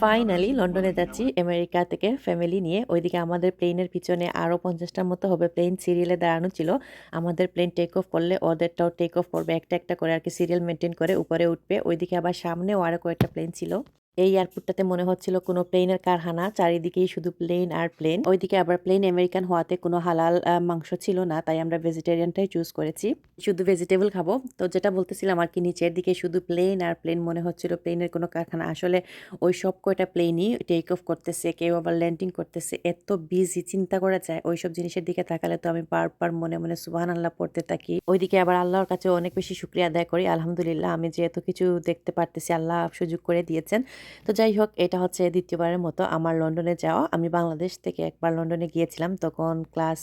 Finally লন্ডনে যাচ্ছি America থেকে ফ্যামিলি নিয়ে। ওইদিকে আমাদের প্লেনের পিছনে আরও পঞ্চাশটার মতো হবে প্লেন সিরিয়ালে দাঁড়ানো ছিল। আমাদের প্লেন টেক অফ করলে ওদেরটাও টেক অফ করবে, একটা একটা করে আর কি সিরিয়াল মেনটেন করে উপরে উঠবে। ওইদিকে আবার সামনেও আরও কয়েকটা প্লেন ছিল। এই এয়ারপোর্টটাতে মনে হচ্ছিল কোনো প্লেনের কারখানা, চারিদিকেই শুধু প্লেন আর প্লেন ওইদিকে আবার প্লেন আমেরিকান হওয়াতে কোনো হালাল মাংস ছিল না, তাই আমরা ভেজিটেরিয়ানটাই চুজ করেছি। শুধু ভেজিটেবল খাব। তো যেটা বলতেছিলাম আর কি, নিচের দিকে শুধু প্লেন আর প্লেন মনে হচ্ছিল প্লেনের কোনো কারখানা। আসলে ওই সব কয়টা প্লেনই টেক অফ করতেছে, কেউ আবার ল্যান্ডিং করতেছে। এত বিজি চিন্তা করা যায়। ওই সব জিনিসের দিকে তাকালে তো আমি বারবার মনে মনে সুবাহান আল্লাহ পড়তে থাকি। ওইদিকে আবার আল্লাহর কাছে অনেক বেশি শুক্রিয়া আদায় করি। আলহামদুলিল্লাহ, আমি যে এত কিছু দেখতে পারতেছি, আল্লাহ সুযোগ করে দিয়েছেন। তো যাই হোক, এটা হচ্ছে দ্বিতীয়বারের মতো আমার লন্ডনে যাওয়া। আমি বাংলাদেশ থেকে একবার লন্ডনে গিয়েছিলাম, তখন ক্লাস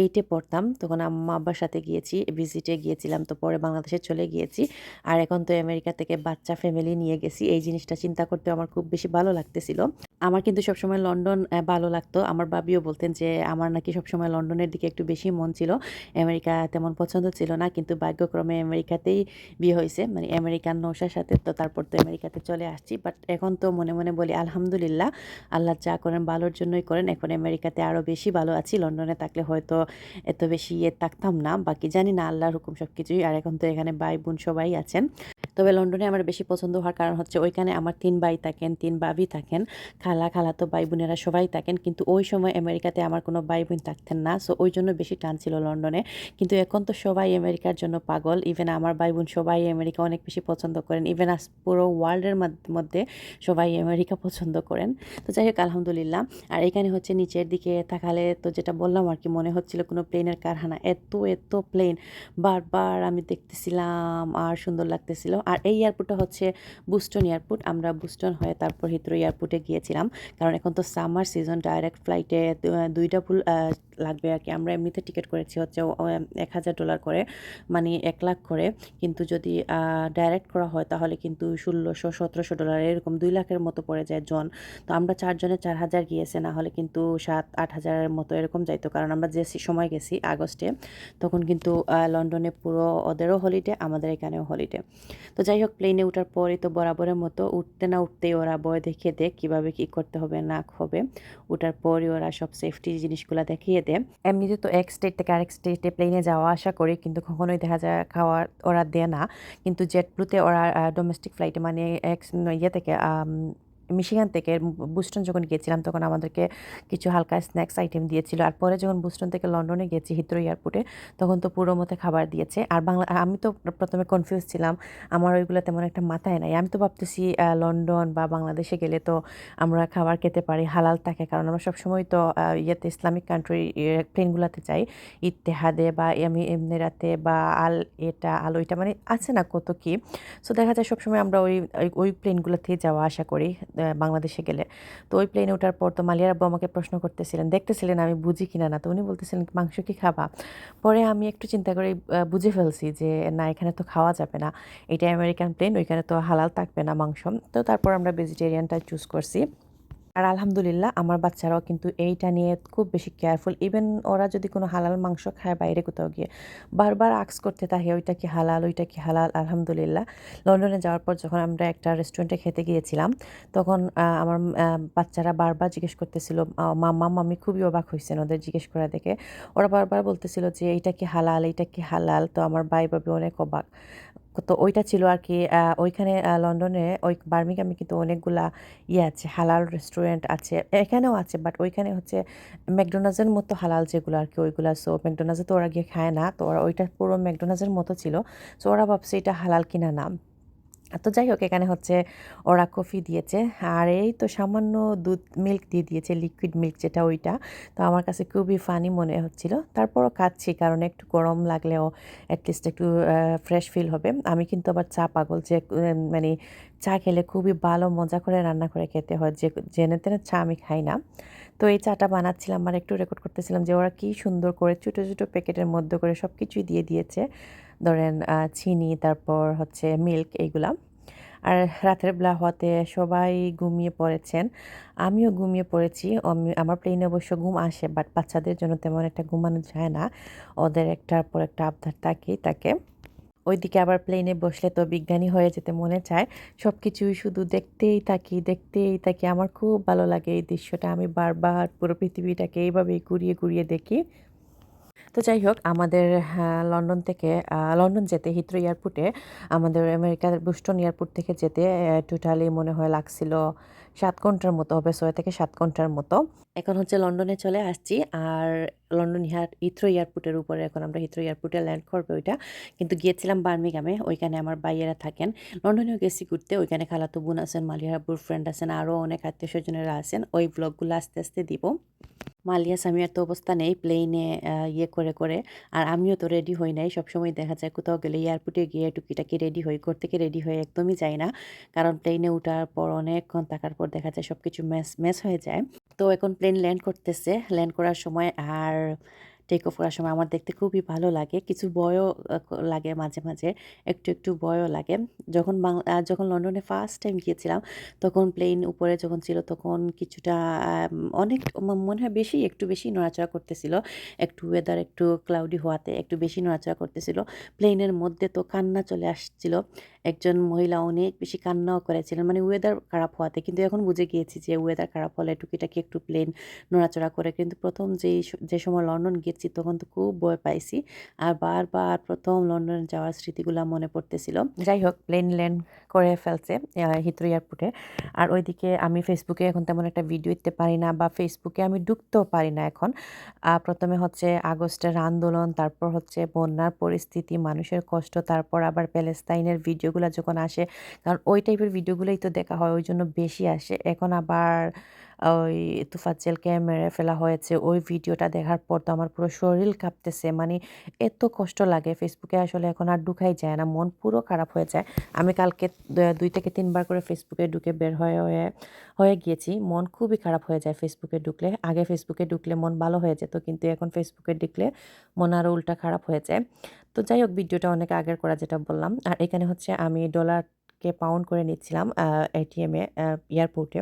এইটে পড়তাম। তখন আম্মা আব্বার সাথে গিয়েছি ভিজিটে গিয়েছিলাম, তো পরে বাংলাদেশে চলে গিয়েছি। আর এখন তো আমেরিকা থেকে বাচ্চা ফ্যামিলি নিয়ে গেছি। এই জিনিসটা চিন্তা করতে আমার খুব বেশি ভালো লাগতেছিল। আমার কিন্তু সবসময় লন্ডন ভালো লাগতো। আমার বাবিও বলতেন যে, আমার নাকি সবসময় লন্ডনের দিকে একটু বেশি মন ছিল। আমেরিকা তেমন পছন্দ ছিল না। কিন্তু ভাগ্যক্রমে আমেরিকাতেই বিয়ে হয়েছে। মানে আমেরিকান নৌসার সাথে তো তারপর তো আমেরিকাতে চলে আসছি। বাট এখন তো মনে মনে বলি আলহামদুলিল্লাহ, আল্লাহ যা করেন ভালোর জন্যই করেন। এখন আমেরিকাতে আরও বেশি ভালো আছি। লন্ডনে থাকলে হয়তো এত বেশি ইয়ে থাকতাম না। বাকি জানি না আল্লাহর হুকুম সব কিছুই আর এখন তো এখানে ভাই বোন সবাই আছেন। তবে লন্ডনে আমার বেশি পছন্দ হওয়ার কারণ হচ্ছে ওইখানে আমার তিন ভাই থাকেন, তিন ভাবি থাকেন, খালা, খালাতো ভাই বোনেরা সবাই থাকেন। কিন্তু ওই সময় আমেরিকাতে আমার কোনো ভাই বোন থাকতেন না। সো ওই জন্য বেশি টান ছিল লন্ডনে। কিন্তু এখন তো সবাই আমেরিকার জন্য পাগল। ইভেন আমার ভাই বোন সবাই আমেরিকা অনেক বেশি পছন্দ করেন। ইভেন আজ পুরো ওয়ার্ল্ডের মধ্যে সবাই আমেরিকা পছন্দ করেন। তো যাই হোক, আলহামদুলিল্লাহ। আর এখানে হচ্ছে নিচের দিকে তাকালে তো যেটা বললাম আর কি, মনে হচ্ছিল কোনো প্লেনের কারখানা। এত এত প্লেন বারবার আমি দেখতেছিলাম আর সুন্দর লাগতেছিল। আর এই এয়ারপোর্টটা হচ্ছে বুস্টন এয়ারপোর্ট আমরা বুস্টন হয়ে তারপর হিত্রো এয়ারপোর্টে গিয়েছিলাম। কারণ এখন তো সামার সিজন ডাইরেক্ট ফ্লাইটে দুইটা ফুল লাগবে আর কি। আমরা এমনিতে টিকিট করেছি হচ্ছে এক হাজার ডলার করে মানে এক লাখ করে। কিন্তু যদি ডাইরেক্ট করা হয়, তাহলে কিন্তু ষোলোশো, সতেরোশো ডলার এরকম দুই লাখের মতো পড়ে যায় জন। তো আমরা চারজনে চার হাজার গিয়েছে, না হলে কিন্তু সাত, আট হাজারের মতো এরকম যাইতো। কারণ আমরা যে সময় গেছি আগস্টে, তখন কিন্তু লন্ডনে পুরো ওদেরও হলিডে আমাদের এখানেও হলিডে তো যাই হোক প্লেনে ওঠার পরে তো বরাবরের মতো উঠতে না উঠতেই ওরা বয় দেখিয়ে দেয় কীভাবে কী করতে হবে, না হবে। ওঠার পরে ওরা সব সেফটি জিনিসগুলো দেখিয়ে দেয়। এমনিতে তো এক স্টেট থেকে আরেক স্টেটে প্লেনে যাওয়া আসা করি, কিন্তু কখনোই দেখা যায় খাওয়ার ওরা দেয় না। কিন্তু জেট ব্লুতে ওরা ডোমেস্টিক ফ্লাইটে মানে এক ইয়ে থেকে মিশিগান থেকে বুস্টন যখন গিয়েছিলাম, তখন আমাদেরকে কিছু হালকা স্ন্যাক্স আইটেম দিয়েছিল। আর পরে যখন বুস্টন থেকে লন্ডনে গেছি হিত্রো এয়ারপোর্টে তখন তো পুরো মতো খাবার দিয়েছে। আর বাংলা, আমি তো প্রথমে কনফিউজ ছিলাম, আমার ওইগুলো তেমন একটা মাথায় নাই। আমি তো ভাবতেছি লন্ডন বা বাংলাদেশে গেলে তো আমরা খাবার খেতে পারি, হালাল থাকে। কারণ আমরা সবসময় তো ইয়েতে ইসলামিক কান্ট্রি প্লেনগুলোতে যাই ইত্তেহাদে বা আমি এমনিরাতে বা আল এটা, আল ওইটা মানে আছে না কত কি? সো দেখা যায় সবসময় আমরা ওই ওই প্লেনগুলোতেই যাওয়া আশা করি। বাংলাদেশে গেলে। তো ওই প্লেনে ওঠার পর তো মালিয়ার আব্বু আমাকে প্রশ্ন করতেছিলেন, দেখতেছিলেন আমি বুঝি কিনা না? তো উনি বলতেছিলেন, মাংস কি খাবা? পরে আমি একটু চিন্তা করে বুঝে ফেলছি যে, না, এখানে তো খাওয়া যাবে না। এটা আমেরিকান প্লেন ওইখানে তো হালাল থাকবে না মাংস। তো তারপর আমরা ভেজিটেরিয়ানটা চুজ করছি। আর আলহামদুলিল্লাহ আমার বাচ্চারাও কিন্তু এইটা নিয়ে খুব বেশি কেয়ারফুল ইভেন ওরা যদি কোনো হালাল মাংস খায় বাইরে কোথাও গিয়ে, বারবার আক্স করতে থাকে, ওইটা কি হালাল, ওইটা কি হালাল? আলহামদুলিল্লাহ। লন্ডনে যাওয়ার পর যখন আমরা একটা রেস্টুরেন্টে খেতে গিয়েছিলাম, তখন আমার বাচ্চারা বারবার জিজ্ঞেস করতেছিল মাম্মা মাম্মি খুবই অবাক হয়েছেন ওদের জিজ্ঞেস করা দেখে। ওরা বারবার বলতেছিল যে, এইটা কি হালাল, এইটা কি হালাল? তো আমার ভাই ভাবি অনেক অবাক। তো ওইটা ছিল আর কি ওইখানে লন্ডনে ওই বার্মিংহামে কিন্তু অনেকগুলা ইয়ে আছে, হালাল রেস্টুরেন্ট আছে, এখানেও আছে বাট ওইখানে হচ্ছে ম্যাকডোনাজের মতো হালাল যেগুলো আর কি ওইগুলো সো ম্যাকডোনাল্ডসে তো ওরা গিয়ে খায় না, তো ওরা ওইটা পুরো ম্যাকডোনাজের মতো ছিল সো ওরা ভাবছে এটা হালাল কিনা না। তো যাই হোক, এখানে হচ্ছে ওরা কফি দিয়েছে। আর এই তো সামান্য দুধ মিল্ক দিয়ে দিয়েছে লিকুইড মিল্ক যেটা ওইটা। তো আমার কাছে খুবই ফানি মনে হচ্ছিল। তারপরও খাচ্ছি, কারণ একটু গরম লাগলেও অ্যাটলিস্ট একটু ফ্রেশ ফিল হবে। আমি কিন্তু আবার চা পাগল যে মানে চা খেলে খুবই ভালো মজা করে রান্না করে খেতে হয়। যে, জেনে তেনে চা আমি খাই না। তো এই চাটা বানাচ্ছিলাম আর একটু রেকর্ড করতেছিলাম যে, ওরা কী সুন্দর করে ছোটো ছোটো প্যাকেটের মধ্যে করে সব কিছুই দিয়ে দিয়েছে। ধরেন চিনি, তারপর হচ্ছে মিল্ক এইগুলা। আর রাতের বেলা হওয়াতে সবাই ঘুমিয়ে পড়েছেন। আমিও ঘুমিয়ে পড়েছি। আমার প্লেনে অবশ্য ঘুম আসে বাট বাচ্চাদের জন্য তেমন একটা ঘুমানো যায় না। ওদের একটার পর একটা আবদার থাকেই তাকে ওইদিকে আবার প্লেনে বসলে তো বিজ্ঞানী হয়ে যেতে মনে চায়। সব কিছুই শুধু দেখতেই থাকি দেখতেই থাকি। আমার খুব ভালো লাগে এই দৃশ্যটা। আমি বারবার পুরো পৃথিবীটাকে এইভাবেই ঘুরিয়ে ঘুরিয়ে দেখি। তো যাই হোক আমাদের হ্যাঁ, লন্ডন থেকে লন্ডন যেতে হিথ্রো এয়ারপোর্টে আমাদের আমেরিকার বুস্টন এয়ারপোর্ট থেকে যেতে টোটালি মনে হয় লাগছিল সাত ঘণ্টার মতো হবে ছয় থেকে সাত ঘণ্টার মতো। এখন হচ্ছে লন্ডনে চলে আসছি আর লন্ডন ইয়ার হিথ্রো এয়ারপোর্টের উপরে এখন আমরা হিথ্রো এয়ারপোর্টে ল্যান্ড করব ওইটা। কিন্তু গিয়েছিলাম বার্মিগামে ওইখানে আমার বাইয়েরা থাকেন। লন্ডনেও গেছি ঘুরতে ওইখানে খালাতো বোন আছেন মালিয়ার আব্বুর ফ্রেন্ড আছেন আরও অনেক আত্মীয় স্বজনেরা আছেন ওই ব্লগগুলো আস্তে আস্তে দিব। মালিয়া সামিয়ার তো অবস্থা নেই প্লেনে ইয়ে করে করে। আর আমিও তো রেডি হই নাই, সবসময় দেখা যায় কোথাও গেলে এয়ারপোর্টে গিয়ে টুকিটাকি রেডি হই, ঘর থেকে রেডি হয়ে একদমই যাই না। কারণ প্লেনে ওঠার পর, অনেকক্ষণ থাকার পর দেখা যায় সব কিছু ম্যাস ম্যাস হয়ে যায়। তো এখন প্লেন ল্যান্ড করতেছে ল্যান্ড করার সময় আর টেক অফ করার সময় আমার দেখতে খুবই ভালো লাগে। কিছু আহ, লাগে মাঝে মাঝে। একটু একটু ভয়ও লাগে। যখন বাংলা যখন লন্ডনে ফার্স্ট টাইম গিয়েছিলাম তখন প্লেন উপরে যখন ছিল তখন কিছুটা অনেক মনে হয় বেশি একটু বেশি নড়াচড়া করতেছিল। একটু ওয়েদার একটু ক্লাউডি হওয়াতে একটু বেশি নড়াচড়া করতেছিল। প্লেনের মধ্যে তো কান্না চলে আসছিল। একজন মহিলা অনেক বেশি কান্নাও করেছিলেন। মানে ওয়েদার খারাপ হওয়াতে। কিন্তু এখন বুঝে গিয়েছি যে ওয়েদার খারাপ হলে টুকিটাকি একটু প্লেন নড়াচড়া করে। কিন্তু প্রথম যেই যে সময় লন্ডন গিয়েছি তখন তো খুব ভয় পাইছি। আর বারবার প্রথম লন্ডন যাওয়ার স্মৃতিগুলো মনে পড়তেছিল। যাই হোক প্লেন ল্যান্ড করে ফেলছে হিথ্রো এয়ারপোর্টে। আর ওইদিকে আমি ফেসবুকে এখন তেমন একটা ভিডিও দিতে পারি না বা ফেসবুকে আমি ঢুকতেও পারি না এখন। প্রথমে হচ্ছে আগস্টের আন্দোলন, তারপর হচ্ছে বন্যার পরিস্থিতি, মানুষের কষ্ট, তারপর আবার প্যালেস্তাইনের ভিডিওগুলো যখন আসে, কারণ ওই টাইপের ভিডিওগুলোই তো দেখা হয়, ওই জন্য বেশি আসে। এখন আবার ওই তুফাজ্জেলকে মেরে ফেলা হয়েছে, ওই ভিডিওটা দেখার পর তো আমার পুরো শরীর কাঁপতেছে। মানে এত কষ্ট লাগে ফেসবুকে আসলে এখন আর ঢুকাই যায় না, মন পুরো খারাপ হয়ে যায়। আমি কালকে দুই থেকে তিনবার করে ফেসবুকে ঢুকে বের হয়ে হয়ে হয়ে গিয়েছি। মন খুবই খারাপ হয়ে যায় ফেসবুকে ঢুকলে। আগে ফেসবুকে ঢুকলে মন ভালো হয়ে যেত, কিন্তু এখন ফেসবুকে ঢুকলে মন আরও উল্টা খারাপ হয়ে যায়। তো যাই হোক, ভিডিওটা অনেক আগের করা যেটা বললাম। আর এখানে হচ্ছে আমি ডলারকে পাউন্ড করে নিচ্ছিলাম এটিএমে এয়ারপোর্টে